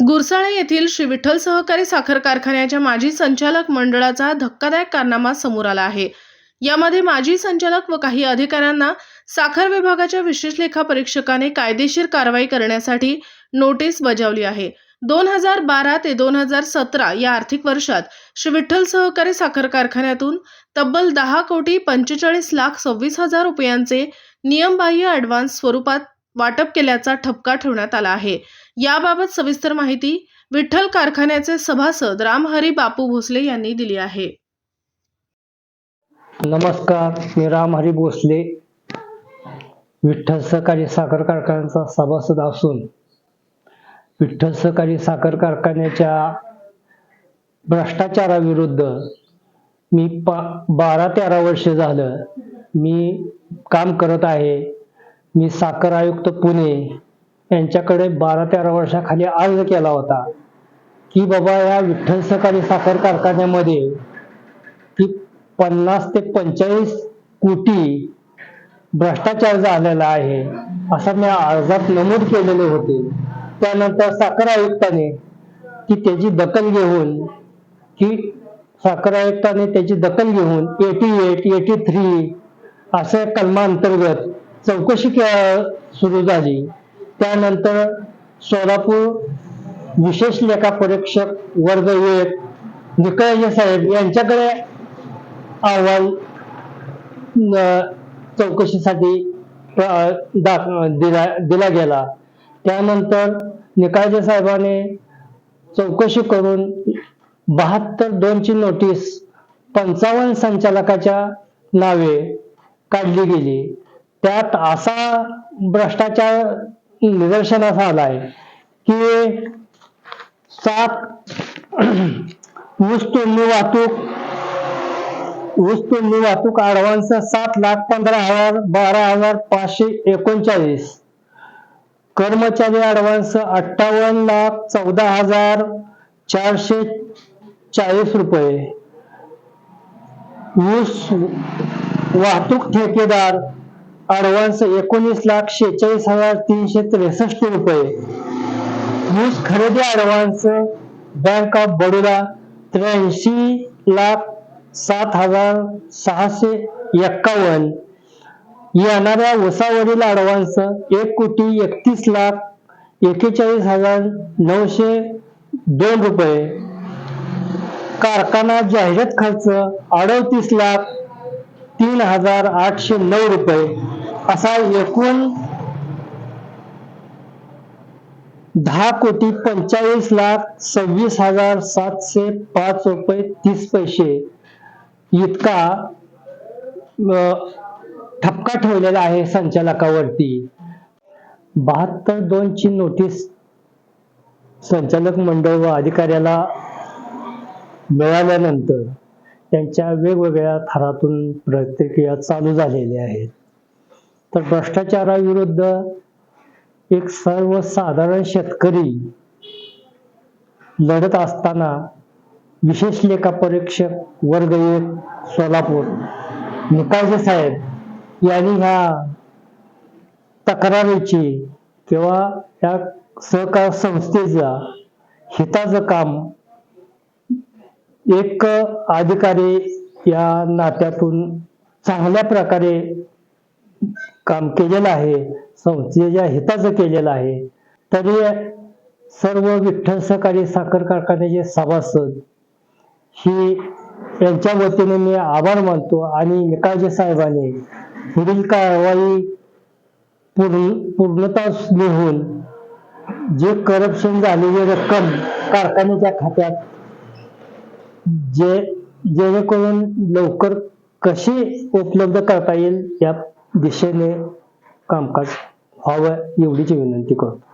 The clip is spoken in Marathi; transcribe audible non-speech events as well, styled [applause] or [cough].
गुरसाळे येथील श्री विठ्ठल सहकारी साखर कारखान्याच्या माजी संचालक मंडळाचा धक्कादायक कारनामा समोर आला आहे. यामध्ये माजी संचालक व काही अधिकाऱ्यांना साखर विभागाच्या विशेष लेखा परीक्षकाने कायदेशीर कारवाई करण्यासाठी नोटीस बजावली आहे. दोन हजार बारा ते दोन हजार सतरा या आर्थिक वर्षात श्री विठ्ठल सहकारी साखर कारखान्यातून तब्बल दहा कोटी पंचेचाळीस लाख सव्वीस हजार रुपयांचे नियमबाह्य ॲडव्हान्स स्वरूपात वाटप केल्याचा ठपका ठेवण्यात आला आहे. याबाबत सविस्तर माहिती विठ्ठल कारखान्याचे सभासद रामहरी बापू भोसले यांनी दिली आहे. नमस्कार मी रामहरी भोसले विठ्ठल सहकारी साखर कारखान्याचा सभासद असून विठ्ठल सहकारी साखर कारखान्याच्या भ्रष्टाचाराविरुद्ध मी पा बारा तेरा वर्ष झालं मी काम करत आहे. मी साखर आयुक्त पुणे यांच्याकडे बारा तेरा वर्षाखाली अर्ज केला होता की बाबा या विठ्ठल सहकारी साखर कारखान्यामध्ये की पन्नास ते पंचेचाळीस कोटी भ्रष्टाचार झालेला आहे असं मी अर्जात नमूद केलेले होते. त्यानंतर साखर आयुक्ताने की त्याची दखल घेऊन की साखर आयुक्ताने त्याची दखल घेऊन एटी एट एटी थ्री अशा कलमांतर्गत चौकशी के- सुरू झाली. त्यानंतर सोलापूर विशेष लेखा परीक्षक वर्ग एक निकळजे साहेब यांच्याकडे अहवाल चौकशीसाठी दाख- दिला दिला गेला. त्यानंतर निकाळजे साहेबाने चौकशी करून बहात्तर दोनची नोटीस पंचावन्न संचालकाच्या नावे काढली गेली. त्यात असा भ्रष्टाचार निदर्शनास आलाय की सात [clears throat] ऊस तोडणी वाहतूक ऊस तोडणी वाहतूक अडवान्स सात लाख पंधरा हजार बारा हजार पाचशे एकोणचाळीस. कर्मचारी अडवान्स अठ्ठावन्न लाख चौदा हजार चारशे चाळीस रुपये. ऊस वाहतूक ठेकेदार अडवान्स एकोणीस लाख शेहेचाळीस हजार तीनशे त्रेसष्ट रुपये. ऊस खरेदी अडवान्स बँक ऑफ बडोदा त्र्याऐंशी लाख सात हजार सहाशे एक्कावन्न. येणाऱ्या उसावरील अडवान्स एक कोटी एकतीस लाख एकेचाळीस हजार नऊशे दोन रुपये. कारखाना जाहिरात खर्च अडतीस लाख तीन हजार आठशे नऊ रुपये. असा एकूण दहा कोटी पंचेचाळीस लाख सव्वीस हजार सातशे पाच रुपये तीस पैसे इतका ठपका ठेवलेला आहे संचालकावरती. बहात्तर दोन ची नोटीस संचालक मंडळ व अधिकाऱ्याला मिळाल्यानंतर त्यांच्या वेगवेगळ्या थरातून प्रतिक्रिया चालू झालेल्या आहेत. तर भ्रष्टाचाराविरुद्ध एक सर्वसाधारण शेतकरी लढत असताना विशेष लेखा परीक्षक वर्ग एक सोलापूर. निकाळजे साहेब यांनी ह्या तक्रारीची किंवा या सहकार संस्थेचा हिताचं काम एक अधिकारी या नात्यातून चांगल्या प्रकारे काम केलेलं आहे संस्थेच्या हिताचं केलेलं आहे तरी सर्व विठ्ठल सहकारी साखर कारखान्याचे सभासद ही यांच्या वतीने मी आभार मानतो आणि निकाळजे साहेबांनी पुढील कारवाई पूर्ण पूर्णता लिहून जे करप्शन झालेली रक्कम कारखान्याच्या खात्यात जे जेणेकरून लवकर कशी उपलब्ध करता येईल या दिशेने कामकाज व्हावं एवढीच विनंती करतो.